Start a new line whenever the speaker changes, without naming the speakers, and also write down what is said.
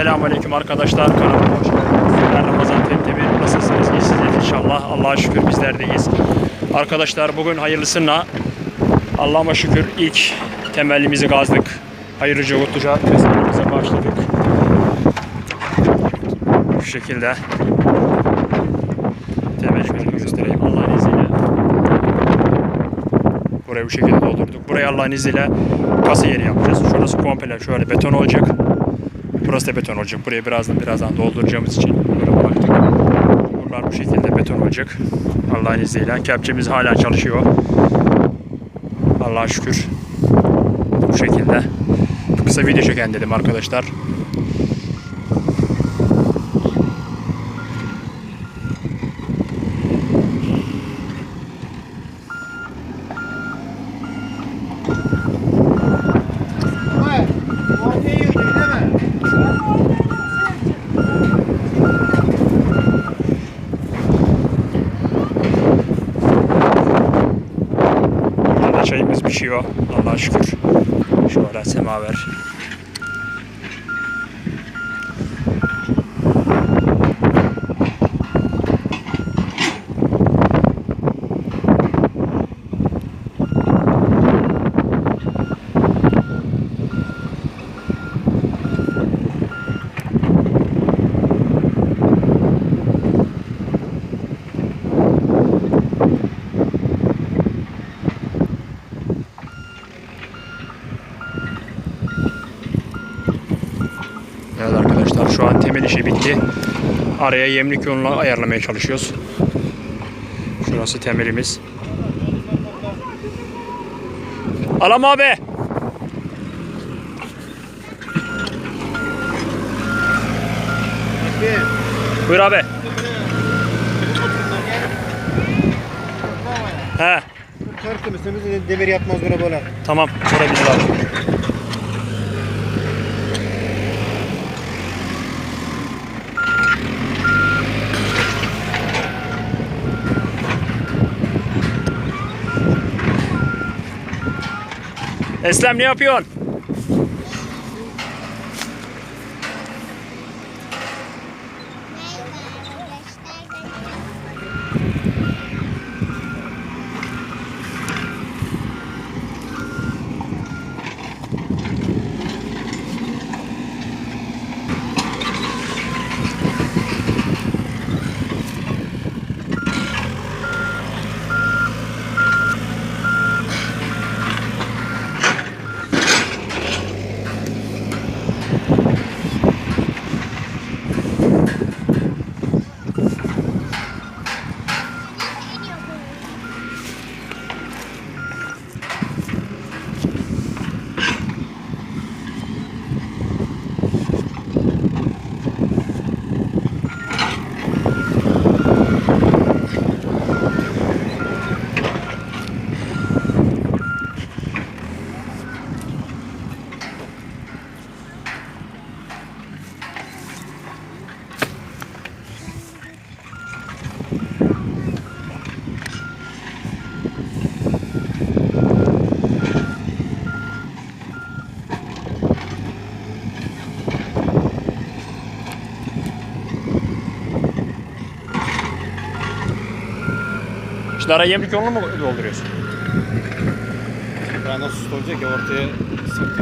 Selamünaleyküm arkadaşlar. Kanalıma hoş geldiniz. Ben Ramazan Temtemir. Nasılsınız? İyisiniz inşallah. Allah'a şükür bizler de iyiyiz. Arkadaşlar bugün hayırlısıyla Allah'ıma şükür ilk temellimizi gazdık. Hayırlıca Utluca festivалimize başladık. Bu şekilde temel şöyle göstereyim Allah'ın izniyle. Burayı bu şekilde doldurduk. Burayı Allah'ın izniyle kasa yeri yapacağız. Şurası komple şöyle beton olacak. Burası da beton olacak. Burayı birazdan birazdan dolduracağımız için bıraktık. Buralar bu şekilde beton olacak. Allah'ın izniyle. Kepçemiz hala çalışıyor. Allah'a şükür. Bu şekilde. Kısa video çeken dedim arkadaşlar. Pişiyor. Allah'a şükür. Şöyle semaver. Evet arkadaşlar şu an temel işi bitti. Araya yemlik yolunu ayarlamaya çalışıyoruz. Şurası temelimiz. Alam abi. Buyur abi. He
Kartı mısınız? Demir yapmaz buna böyle.
tamam. Sonra biz abi. Eslem ne yapıyorsun? Araya yemlik yolunu mu dolduruyorsun?
Ben nasıl olacak ya ortaya sırt